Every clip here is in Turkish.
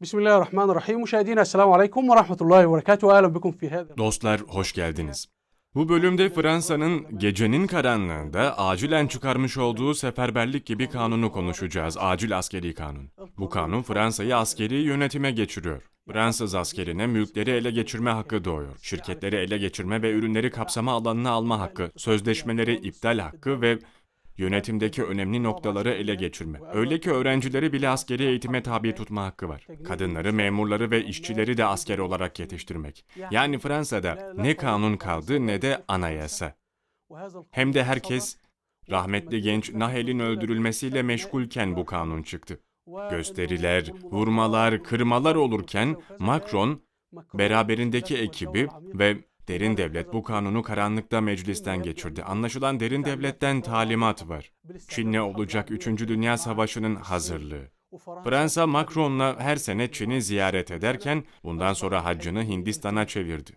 بسم الله الرحمن الرحيم مشاهدينا السلام عليكم ورحمة الله وبركاته وأهلا بكم في هذا Dostlar hoş geldiniz. Bu bölümde Fransa'nın gecenin karanlığında acilen çıkarmış olduğu seferberlik gibi kanunu konuşacağız. Acil askeri kanun. Bu kanun Fransa'yı askeri yönetime geçiriyor. Fransız askerine mülkleri ele geçirme hakkı doğuyor. Şirketleri ele geçirme ve ürünleri kapsama alanına alma hakkı, sözleşmeleri iptal hakkı ve yönetimdeki önemli noktaları ele geçirme. Öyle ki öğrencileri bile askeri eğitime tabi tutma hakkı var. Kadınları, memurları ve işçileri de asker olarak yetiştirmek. Yani Fransa'da ne kanun kaldı ne de anayasa. Hem de herkes rahmetli genç Nahel'in öldürülmesiyle meşgulken bu kanun çıktı. Gösteriler, vurmalar, kırmalar olurken Macron beraberindeki ekibi ve Derin Devlet bu kanunu karanlıkta meclisten geçirdi. Anlaşılan Derin Devlet'ten talimat var. Çin'le olacak 3. Dünya Savaşı'nın hazırlığı. Fransa Macron'la her sene Çin'i ziyaret ederken bundan sonra haccını Hindistan'a çevirdi.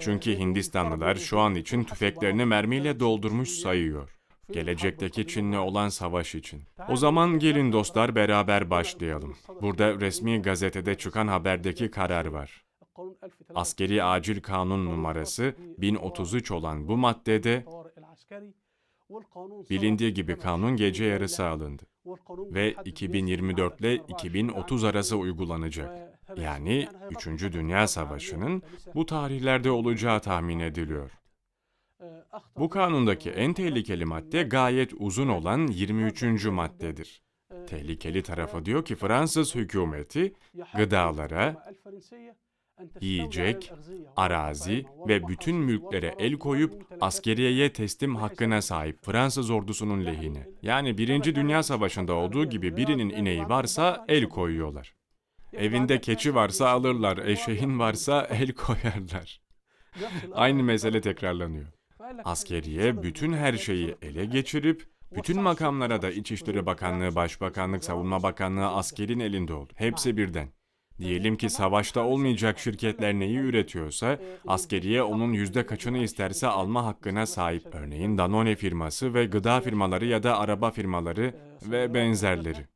Çünkü Hindistanlılar şu an için tüfeklerini mermiyle doldurmuş sayıyor. Gelecekteki Çin'le olan savaş için. O zaman gelin dostlar beraber başlayalım. Burada resmi gazetede çıkan haberdeki karar var. Askeri acil kanun numarası 1033 olan bu maddede bilindiği gibi kanun gece yarısı alındı ve 2024 ile 2030 arası uygulanacak. Yani 3. Dünya Savaşı'nın bu tarihlerde olacağı tahmin ediliyor. Bu kanundaki en tehlikeli madde gayet uzun olan 23. maddedir. Tehlikeli tarafı diyor ki Fransız hükümeti gıdalara, yiyecek, arazi ve bütün mülklere el koyup askeriyeye teslim hakkına sahip Fransız ordusunun lehine. Yani Birinci Dünya Savaşı'nda olduğu gibi birinin ineği varsa el koyuyorlar. Evinde keçi varsa alırlar, eşeğin varsa el koyarlar. Aynı mesele tekrarlanıyor. Askeriye bütün her şeyi ele geçirip bütün makamlara da İçişleri Bakanlığı, Başbakanlık, Savunma Bakanlığı askerin elinde oldu. Hepsi birden. Diyelim ki savaşta olmayacak şirketler neyi üretiyorsa, askeriye onun yüzde kaçını isterse alma hakkına sahip. Örneğin Danone firması ve gıda firmaları ya da araba firmaları ve benzerleri.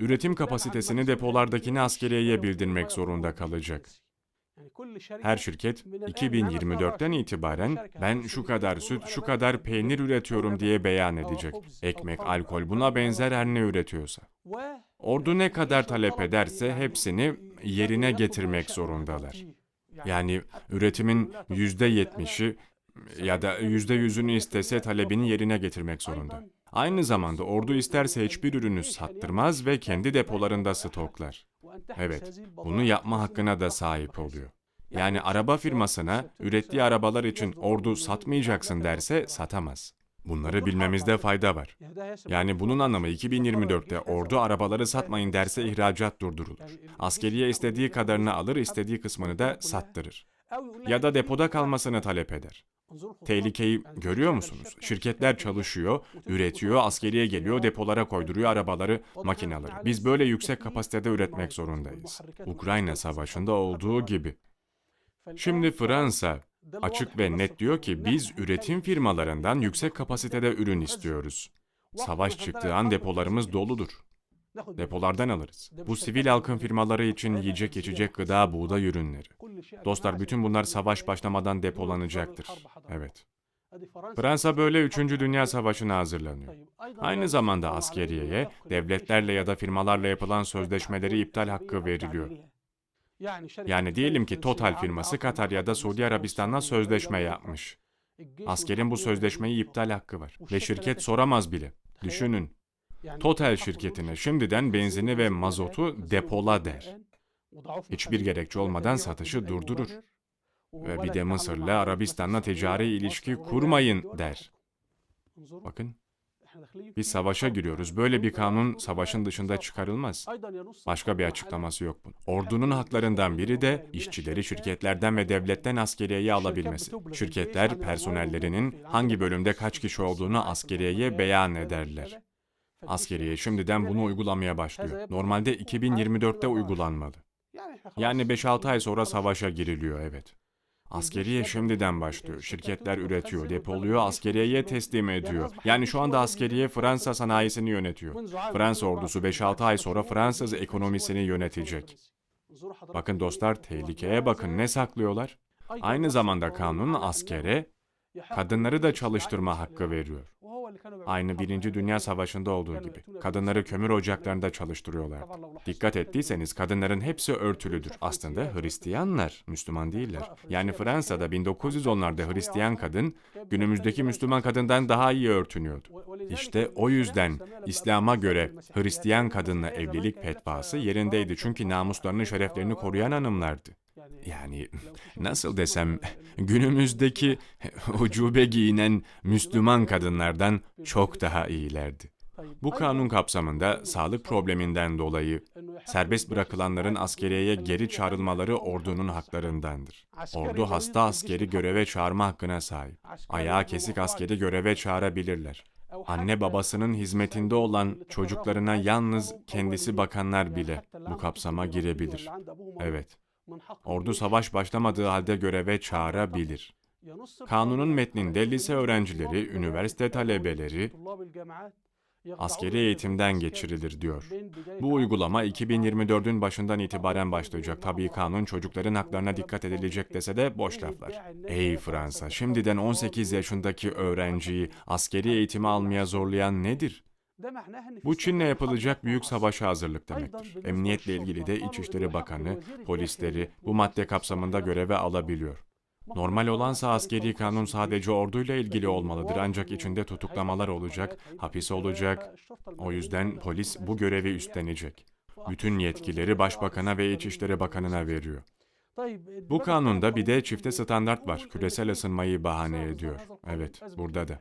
Üretim kapasitesini depolardakini askeriyeye bildirmek zorunda kalacak. Her şirket 2024'ten itibaren ben şu kadar süt, şu kadar peynir üretiyorum diye beyan edecek. Ekmek, alkol buna benzer her ne üretiyorsa. Ordu ne kadar talep ederse hepsini yerine getirmek zorundalar. Yani üretimin yüzde yetmişi ya da yüzde yüzünü istese talebini yerine getirmek zorunda. Aynı zamanda ordu isterse hiçbir ürünü sattırmaz ve kendi depolarında stoklar. Evet, bunu yapma hakkına da sahip oluyor. Yani araba firmasına ürettiği arabalar için ordu satmayacaksın derse satamaz. Bunları bilmemizde fayda var. Yani bunun anlamı 2024'te ordu arabaları satmayın derse ihracat durdurulur. Askeriye istediği kadarını alır, istediği kısmını da sattırır. Ya da depoda kalmasını talep eder. Tehlikeyi görüyor musunuz? Şirketler çalışıyor, üretiyor, askeriye geliyor, depolara koyduruyor arabaları, makineleri. Biz böyle yüksek kapasitede üretmek zorundayız. Ukrayna Savaşı'nda olduğu gibi. Şimdi Fransa açık ve net diyor ki biz üretim firmalarından yüksek kapasitede ürün istiyoruz. Savaş çıktığı an depolarımız doludur. Depolardan alırız. Bu sivil halkın firmaları için yiyecek, içecek, gıda, buğday ürünleri. Dostlar bütün bunlar savaş başlamadan depolanacaktır. Evet. Fransa böyle 3. Dünya Savaşı'na hazırlanıyor. Aynı zamanda askeriyeye, devletlerle ya da firmalarla yapılan sözleşmeleri iptal hakkı veriliyor. Yani diyelim ki Total firması Katar ya da Suudi Arabistan'la sözleşme yapmış. Askerin bu sözleşmeyi iptal hakkı var. Ve şirket soramaz bile. Düşünün. Total şirketine şimdiden benzini ve mazotu depola der. Hiçbir gerekçe olmadan satışı durdurur. Ve bir de Mısır'la Arabistan'la ticari ilişki kurmayın der. Bakın, biz savaşa giriyoruz. Böyle bir kanun savaşın dışında çıkarılmaz. Başka bir açıklaması yok bunun. Ordunun haklarından biri de işçileri şirketlerden ve devletten askeriyeye alabilmesi. Şirketler personellerinin hangi bölümde kaç kişi olduğunu askeriyeye beyan ederler. Askeriye şimdiden bunu uygulamaya başlıyor. Normalde 2024'te uygulanmalı. Yani 5-6 ay sonra savaşa giriliyor evet. Askeriye şimdiden başlıyor. Şirketler üretiyor, depoluyor, askeriyeye teslim ediyor. Yani şu anda askeriye Fransa sanayisini yönetiyor. Fransa ordusu 5-6 ay sonra Fransız ekonomisini yönetecek. Bakın dostlar tehlikeye bakın ne saklıyorlar? Aynı zamanda kanun askere kadınları da çalıştırma hakkı veriyor. Aynı Birinci Dünya Savaşı'nda olduğu gibi. Kadınları kömür ocaklarında çalıştırıyorlar. Dikkat ettiyseniz kadınların hepsi örtülüdür. Aslında Hristiyanlar, Müslüman değiller. Yani Fransa'da 1910'larda Hristiyan kadın günümüzdeki Müslüman kadından daha iyi örtünüyordu. İşte o yüzden İslam'a göre Hristiyan kadınla evlilik fetvası yerindeydi. Çünkü namuslarını, şereflerini koruyan hanımlardı. Yani nasıl desem günümüzdeki ucube giyinen Müslüman kadınlardan çok daha iyilerdi. Bu kanun kapsamında sağlık probleminden dolayı serbest bırakılanların askeriyeye geri çağrılmaları ordunun haklarındandır. Ordu hasta askeri göreve çağırma hakkına sahip. Ayağı kesik askeri göreve çağırabilirler. Anne babasının hizmetinde olan çocuklarına yalnız kendisi bakanlar bile bu kapsama girebilir. Evet. Ordu savaş başlamadığı halde göreve çağırabilir. Kanunun metninde lise öğrencileri, üniversite talebeleri askeri eğitimden geçirilir diyor. Bu uygulama 2024'ün başından itibaren başlayacak. Tabii kanun çocukların haklarına dikkat edilecek dese de boş laflar. Ey Fransa, şimdiden 18 yaşındaki öğrenciyi askeri eğitimi almaya zorlayan nedir? Bu Çin'le yapılacak büyük savaşa hazırlık demektir. Emniyetle ilgili de İçişleri Bakanı, polisleri bu madde kapsamında göreve alabiliyor. Normal olansa askeri kanun sadece orduyla ilgili olmalıdır ancak içinde tutuklamalar olacak, hapis olacak. O yüzden polis bu görevi üstlenecek. Bütün yetkileri Başbakan'a ve İçişleri Bakanı'na veriyor. Bu kanunda bir de çifte standart var. Küresel ısınmayı bahane ediyor. Evet, burada da.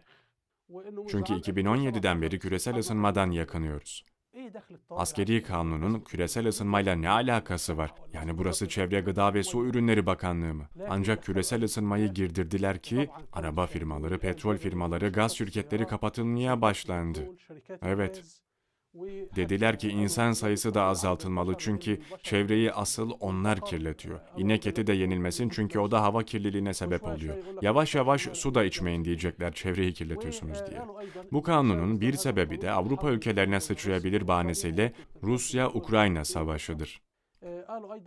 Çünkü 2017'den beri küresel ısınmadan yakınıyoruz. Askeri kanunun küresel ısınmayla ne alakası var? Yani burası Çevre Gıda ve Su Ürünleri Bakanlığı mı? Ancak küresel ısınmayı girdirdiler ki araba firmaları, petrol firmaları, gaz şirketleri kapatılmaya başlandı. Evet. Dediler ki insan sayısı da azaltılmalı çünkü çevreyi asıl onlar kirletiyor. İnek eti de yenilmesin çünkü o da hava kirliliğine sebep oluyor. Yavaş yavaş su da içmeyin diyecekler çevreyi kirletiyorsunuz diye. Bu kanunun bir sebebi de Avrupa ülkelerine sıçrayabilir bahanesiyle Rusya-Ukrayna savaşıdır.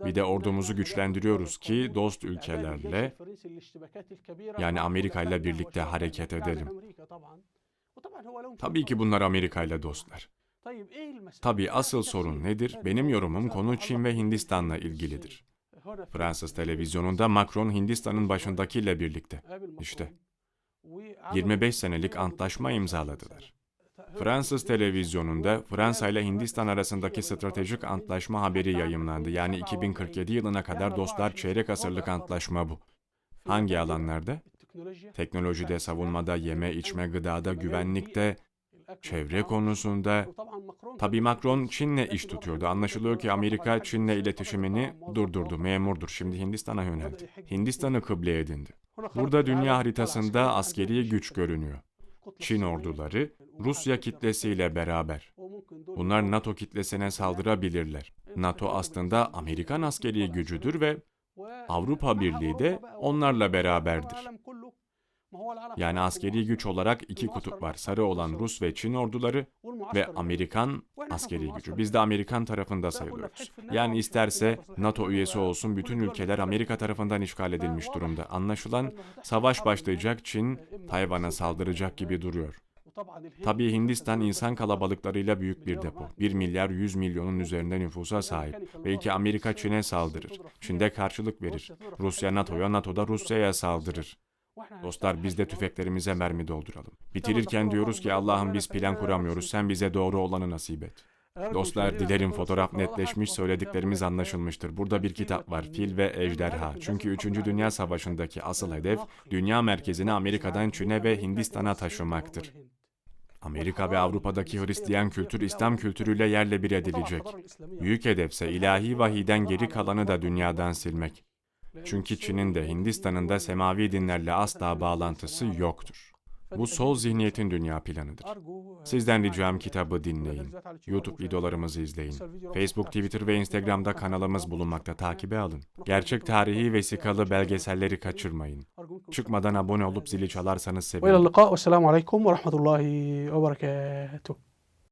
Bir de ordumuzu güçlendiriyoruz ki dost ülkelerle yani Amerika ile birlikte hareket edelim. Tabii ki bunlar Amerika ile dostlar. Tabii asıl sorun nedir? Benim yorumum konu Çin ve Hindistan'la ilgilidir. Fransız televizyonunda Macron Hindistan'ın başındakiyle birlikte. İşte 25 senelik antlaşma imzaladılar. Fransız televizyonunda Fransa ile Hindistan arasındaki stratejik antlaşma haberi yayımlandı. Yani 2047 yılına kadar dostlar çeyrek asırlık antlaşma bu. Hangi alanlarda? Teknolojide, savunmada, yeme, içme, gıdada, güvenlikte, çevre konusunda. Tabii Macron Çin'le iş tutuyordu. Anlaşılıyor ki Amerika Çin'le iletişimini durdurdu, memurdur. Şimdi Hindistan'a yöneldi. Hindistan'ı kıble edindi. Burada dünya haritasında askeri güç görünüyor. Çin orduları Rusya kitlesiyle beraber. Bunlar NATO kitlesine saldırabilirler. NATO aslında Amerikan askeri gücüdür ve Avrupa Birliği de onlarla beraberdir. Yani askeri güç olarak iki kutup var. Sarı olan Rus ve Çin orduları ve Amerikan askeri gücü. Biz de Amerikan tarafında sayılıyoruz. Yani isterse NATO üyesi olsun bütün ülkeler Amerika tarafından işgal edilmiş durumda. Anlaşılan savaş başlayacak Çin Tayvan'a saldıracak gibi duruyor. Tabii Hindistan insan kalabalıklarıyla büyük bir depo. 1 milyar 100 milyonun üzerinde nüfusa sahip. Belki Amerika Çin'e saldırır. Çin de karşılık verir. Rusya NATO'ya, NATO da Rusya'ya saldırır. Dostlar biz de tüfeklerimize mermi dolduralım. Bitirirken diyoruz ki Allah'ım biz plan kuramıyoruz. Sen bize doğru olanı nasip et. Dostlar dilerim fotoğraf netleşmiş söylediklerimiz anlaşılmıştır. Burada bir kitap var Fil ve Ejderha. Çünkü 3. Dünya Savaşı'ndaki asıl hedef dünya merkezini Amerika'dan Çin'e ve Hindistan'a taşımaktır. Amerika ve Avrupa'daki Hristiyan kültür İslam kültürüyle yerle bir edilecek. Büyük hedefse ilahi vahiden geri kalanı da dünyadan silmek. Çünkü Çin'in de Hindistan'ın da semavi dinlerle asla bağlantısı yoktur. Bu sol zihniyetin dünya planıdır. Sizden ricam kitabı dinleyin. YouTube videolarımızı izleyin. Facebook, Twitter ve Instagram'da kanalımız bulunmakta takibe alın. Gerçek tarihi vesikalı belgeselleri kaçırmayın. Çıkmadan abone olup zili çalarsanız sevinirim. Ve aleyküm ve rahmetullahi ve berekatuhu.